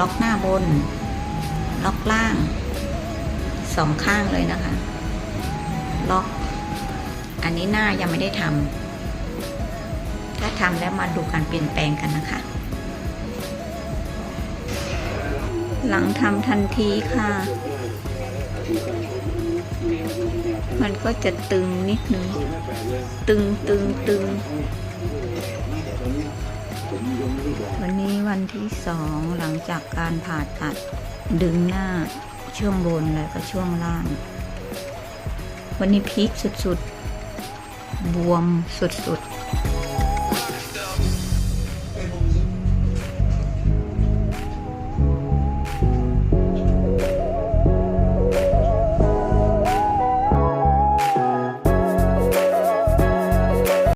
ล็อกหน้าบน ล็อกล่างสองข้างเลยนะคะ ล็อก อันนี้หน้ายังไม่ได้ทำถ้าทำแล้วมาดูการเปลี่ยนแปลงกันนะคะ หลังทำทันทีค่ะ มันก็จะตึงนิดนึง ตึงตึงตึง วันที่สองหลังจากการผ่าตัดดึงหน้าช่วงบนแล้วก็ช่วงล่าง วันนี้พีคสุดๆ บวมสุดๆ